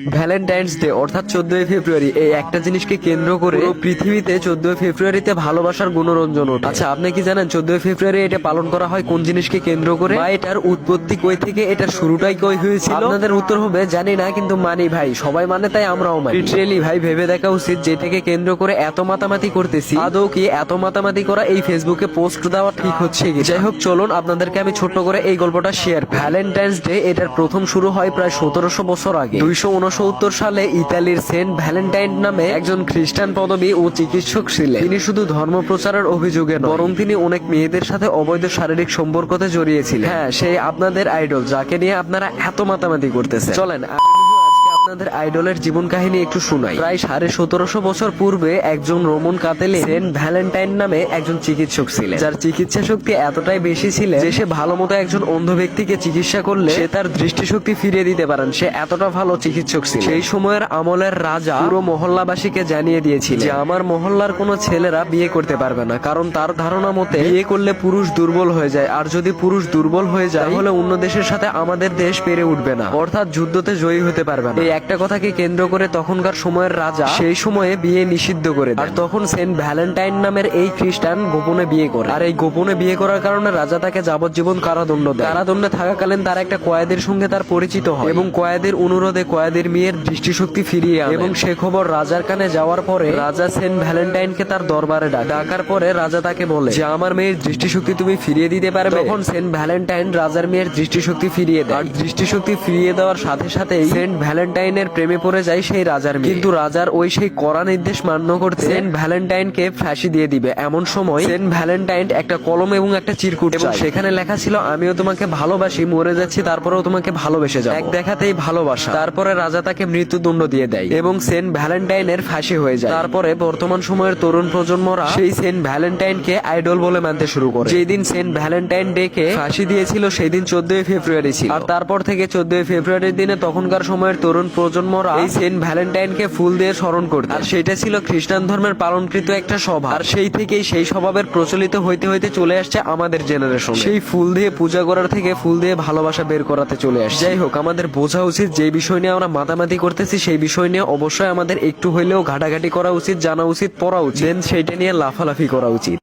Valentine's day অর্থাৎ চোদ্দই ফেব্রুয়ারি এই একটা জিনিসকে কেন্দ্র করে পৃথিবীতে চোদ্দই ফেব্রুয়ারিতে ভালোবাসার গুণরঞ্জন আচ্ছা আপনি কি জানেন চোদ্দই ফেব্রুয়ারি এটা পালন করা হয় কোন জিনিসকে কেন্দ্র করে? বা এটার উৎপত্তি কই থেকে, এটার শুরুটাই কই হয়েছিল? আপনাদের উত্তর হবে, জানি না, কিন্তু মানি ভাই, সবাই মানে তাই আমরাও মানি। লিটারেলি ভাই, ভেবে দেখা উচিত যেটাকে কেন্দ্র করে এত মাতামাতি করতেছি। আদৌ কি এত মাতামাতি করা এই ফেসবুকে পোস্ট দেওয়া ঠিক হচ্ছে কি যাই হোক, চলুন, আপনাদেরকে আমি ছোট্ট করে এই গল্পটা শেয়ার ভ্যালেন্টাইন্স ডে এটার প্রথম শুরু হয় প্রায় সতেরোশো বছর আগে। দুইশো উনসত্তর সালে ইতালির সেন্ট ভ্যালেন্টাইন নামে একজন খ্রিস্টান পদবী ও চিকিৎসক ছিলেন। তিনি শুধু ধর্ম প্রচারের অভিযোগে বরং তিনি অনেক মেয়েদের সাথে অবৈধ শারীরিক সম্পর্কতে জড়িয়েছিলেন হ্যাঁ সেই আপনাদের আইডল, যাকে নিয়ে আপনারা এত মাতামাতি করতেছে চলেন আপনাদের আইডলের জীবন কাহিনী একটু শুনাই। প্রায় সাড়ে সতেরোশো বছর পূর্বে একজন রোমন কাতেলে সেন্ট ভ্যালেন্টাইন নামে একজন চিকিৎসক ছিলেন। যার চিকিৎসা শক্তি এতটাই বেশি ছিল যে সে ভালো মতো একজন অন্ধ ব্যক্তিকে চিকিৎসা করলে সে তার দৃষ্টিশক্তি ফিরিয়ে দিতে পারেন। সে এতটা ভালো চিকিৎসক ছিল সেই সময়ের আমলের রাজা পুরো মহল্লাবাসীকে জানিয়ে দিয়েছিল যে, আমার মহল্লার কোনো ছেলেরা বিয়ে করতে পারবে না, কারণ তার ধারণা মতে বিয়ে করলে পুরুষ দুর্বল হয়ে যায়। আর যদি পুরুষ দুর্বল হয়ে যায়, তাহলে অন্য দেশের সাথে আমাদের দেশ পেরে উঠবে না। অর্থাৎ যুদ্ধতে জয়ী হতে পারবে না। একটা কথাকে কেন্দ্র করে তখনকার সময়ের রাজা সেই সময়ে বিয়ে নিষিদ্ধ করে আর তখন সেন্ট ভ্যালেন্টাইন নামের এই খ্রিস্টান গোপনে বিয়ে করে। আর এই গোপনে বিয়ে করার কারণে রাজা তাকে যাবজ্জীবন কারাদণ্ড দেয় কারাদণ্ডে থাকাকালীন তার একটা কয়েদের সঙ্গে তার পরিচিত হয় এবং কয়েদের অনুরোধে কয়েদের মেয়ের দৃষ্টিশক্তি ফিরিয়ে আনে। এবং সে খবর রাজার কানে যাওয়ার পরে রাজা সেন্ট ভ্যালেন্টাইনকে তার দরবারে ডাকে। ডাকার পরে রাজা তাকে বলে, যে আমার মেয়ের দৃষ্টিশক্তি তুমি ফিরিয়ে দিতে পারবে? তখন সেন্ট ভ্যালেন্টাইন রাজার মেয়ের দৃষ্টিশক্তি ফিরিয়ে দেয়। আর দৃষ্টিশক্তি ফিরিয়ে দেওয়ার সাথে সাথে সেন্ট ভ্যালেন্টাইনের প্রেমে পড়ে যায় সেই রাজার মেয়ে। কিন্তু রাজার ওই সেই কড়া নির্দেশ মান্য করতে সেন্ট ভ্যালেন্টাইনকে ফাঁসি দিয়ে দিবে। এমন সময় সেন্ট ভ্যালেন্টাইন একটা কলম এবং একটা চিরকুট এবং সেখানে লেখা ছিল আমিও তোমাকে ভালোবাসি মরে যাচ্ছি তারপরেও তোমাকে ভালোবেসে যাব। এক দেখাতেই ভালোবাসা। তারপরে রাজা তাকে মৃত্যুদণ্ড দিয়ে দেয় এবং সেন্ট ভ্যালেন্টাইনের ফাঁসি হয়ে যায়। তারপরে বর্তমান সময়ের তরুণ প্রজন্মরা সেই সেন্ট ভ্যালেন্টাইনকে আইডল বলে মানতে শুরু করে। যেই দিন সেন্ট ভ্যালেন্টাইন ডে কে ফাঁসি দিয়েছিল সেই দিন চোদ্দই ফেব্রুয়ারি ছিল। আর তারপর থেকে চোদ্দই ফেব্রুয়ারির দিনে তখনকার সময়ের তরুণ প্রজন্মরা এই সেন্ট ভ্যালেন্টাইনকে ফুল দিয়ে স্মরণ করত আর সেটা ছিল খ্রিস্টান ধর্মের পালনকৃত একটা স্বভাব আর সেই থেকেই সেই স্বভাবের প্রচলিত হইতে হইতে চলে আসছে আমাদের জেনারেশন সেই ফুল দিয়ে পূজা করার থেকে ফুল দিয়ে ভালোবাসা বের করাতে চলে আসছে। যাই হোক আমাদের বোঝা উচিত যে বিষয় নিয়ে আমরা মাতামাতি করতেছি সেই বিষয় নিয়ে অবশ্যই আমাদের একটু হইলেও ঘাটাঘাটি করা উচিত জানা উচিত পড়া উচিত। দেন সেইটা নিয়ে লাফালাফি করা উচিত।